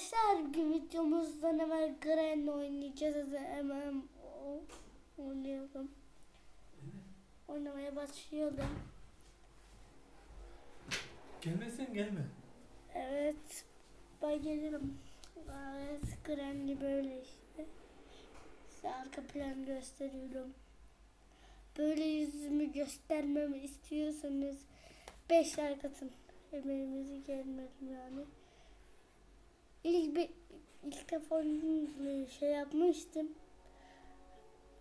Arkadaşlar videomuzdan hemen Gren oynayacağız. Hemen oynayalım. Oynamaya başlayalım. Gelmezsen gelme. Evet. Ben gelirim. Evet. Gren'li böyle işte. Size arka plan gösteriyorum. Böyle yüzümü göstermemi istiyorsanız 5 like atın. Emeğimizi gelmedim yani. Bir ilk defa şey yapmıştım.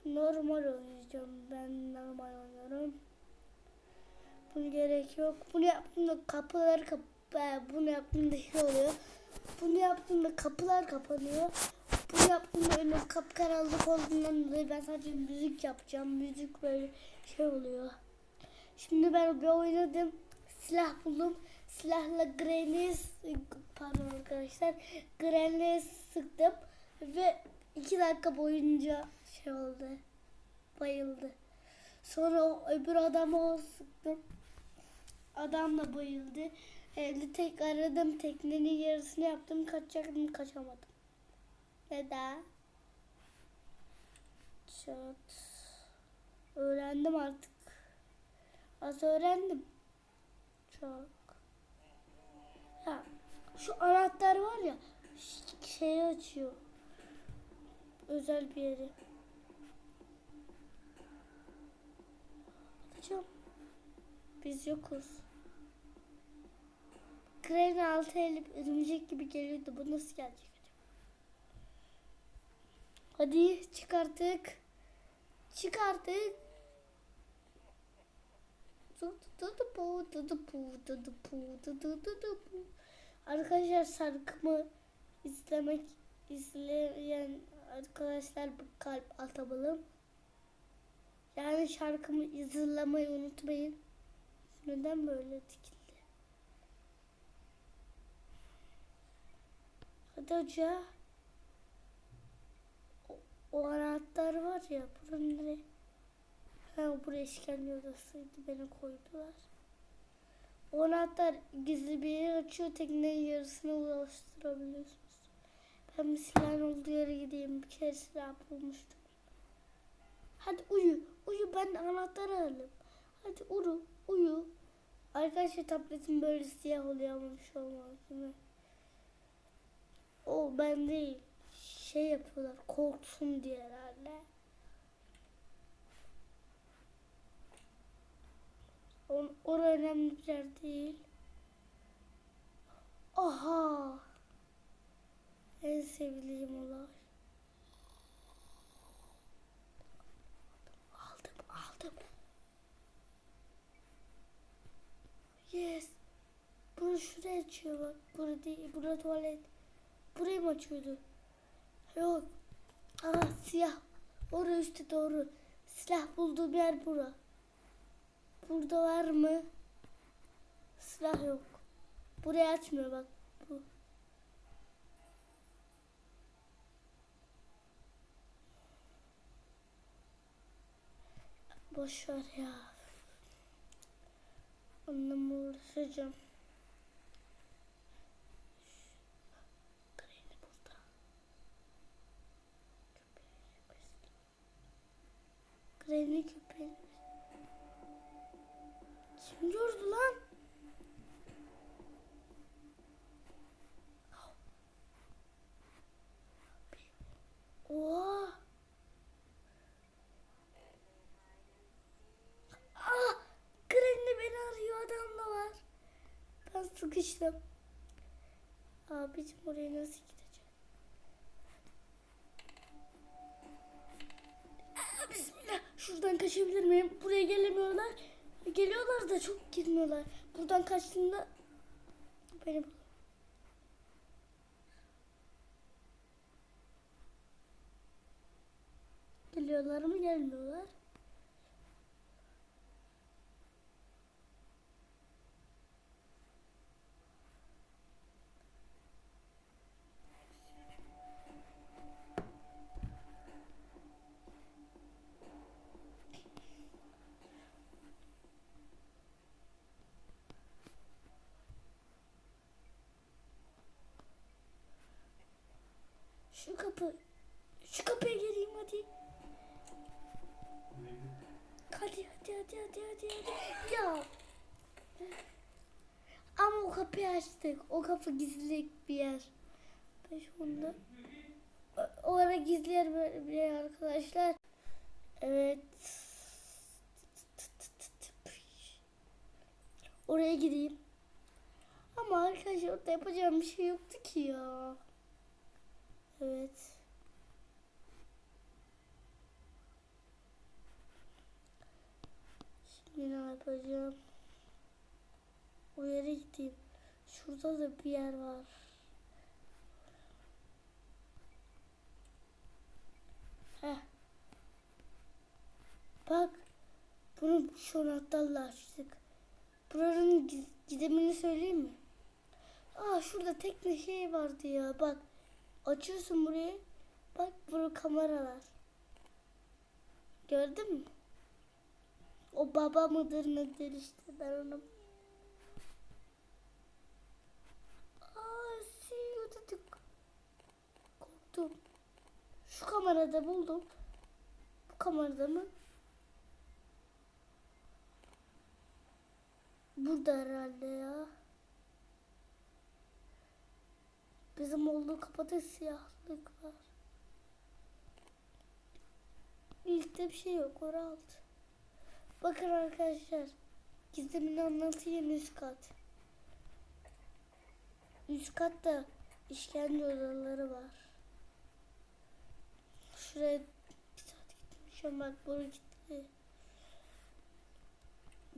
Normal oynayacağım. Ben normal oynuyorum. Bunu gerek yok. Bunu yaptığımda kapılar kap e, bunu yaptığımda şey oluyor. Bunu yaptığımda kapılar kapanıyor. Bunu yaptığımda önüm kapkaranlık olduğundan dolayı ben sadece müzik yapacağım. Müzik böyle şey oluyor. Şimdi ben bir oynadım. Silah buldum. Silahla Granny'i s- pardon arkadaşlar. Granny'i sıktım ve iki dakika boyunca şey oldu. Bayıldı. Sonra öbür adamı o sıktım. Adam da bayıldı. Evde tek aradım. Teknenin yarısını yaptım. Kaçacaktım. Kaçamadım. Neden? Çat. Öğrendim artık. Az öğrendim. Çok. Ya şu anahtar var ya şeyi açıyor. Özel bir yeri. Atacağım. Biz yokuz. Kreni altı elip örümcek gibi geliyordu. Bu nasıl gelecek? Hadi çıkarttık. Çıkarttık. Arkadaşlar şarkımı izlemek izleyen arkadaşlar bir kalp atalım. Yani şarkımı izlemeyi unutmayın. Neden böyle dikildi? Hadi hoca. O, o anahtar var ya buranın nereye? Ha buraya işkence odasıydı beni koydular. O anahtar gizli bir yer açıyor teknenin yarısına ulaştırabiliyorsunuz. Ben bir silahın olduğu yere gideyim. Bir kere silah bulmuştum. Hadi uyu. Uyu ben anahtarı alayım. Hadi uyu. Uyu. Arkadaşlar tabletim böyle siyah oluyor ama bir şey olmaz değil mi? O ben değil. Şey yapıyorlar korksun diye herhalde. Orası önemli bir yer değil. Aha. En sevdiğim olay. Aldım, aldım. Yes. Bunu şuraya açıyor bak. Burada değil, burada tuvalet. Burayı mı açıyordu? Yok. Aa siyah. Oraya üstte doğru. Silah bulduğum yer bura. Burada var mı? Silah yok. Burayı açmıyor bak. Bu. Boş ver ya. Onunla uğraşacağım. Kreni köpeği. Kim gördü lan? Oha. Ah! Granny beni arıyor adam da var. Ben sıkıştım. Abicim oraya nasıl gideceğim? Aa, bismillah. Şuradan kaçabilir miyim? Buraya gelemiyorlar. Geliyorlar da çok girmiyorlar. Buradan kaçtığında beni Şu kapı. Şu kapıya gireyim hadi. Hadi hadi hadi hadi hadi hadi. Ya. Ama o kapıyı açtık. O kapı gizli bir yer. Ben şu anda o ara gizli yer böyle arkadaşlar. Evet. Oraya gideyim. Ama arkadaşlar orada yapacağım bir şey yoktu ki ya. Evet. Şimdi ne yapacağım? O yere gideyim. Şurada da bir yer var. Heh. Bak. Bunu şu anahtarla açtık. Buranın giz- gizemini söyleyeyim mi? Aa şurada tek bir şey vardı ya. Bak. Açıyorsun burayı. Bak burada kameralar. Gördün mü? O baba mıdır nedir işte ben onu. Aa dedik. Korktum. Şu kamerada buldum. Bu kamerada mı? Burada herhalde ya. Olduğu kapıda siyahlık var. İlkte bir şey yok. Orası alt. Bakın arkadaşlar. Gizemini anlatayım üst kat. Üst katta işkence odaları var. Şuraya bir saat gitmişim bak buraya gitti.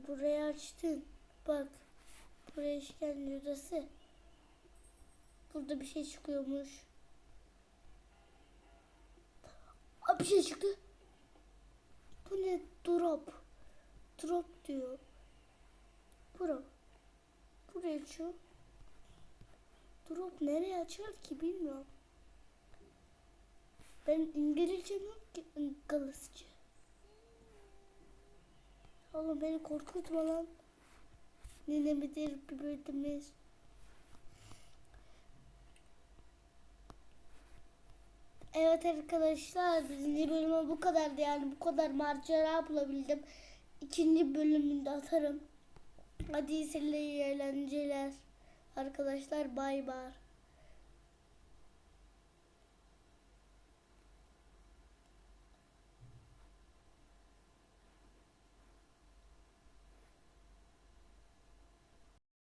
Burayı açtın. Bak. Buraya işkence odası. Burada bir şey çıkıyormuş. Aa, bir şey çıktı. Bu ne? Drop. Drop diyor. Bura. Buraya açıyor. Drop nereye açar ki bilmiyorum. Ben İngilizcem yok ki İngilizce. Oğlum beni korkutma lan. Nene midir bir bölümümüz. Evet arkadaşlar birinci bölümü bu kadardı yani bu kadar macera bulabildim. İkinci bölümünde atarım. Hadi size eğlenceler. Arkadaşlar bay bay.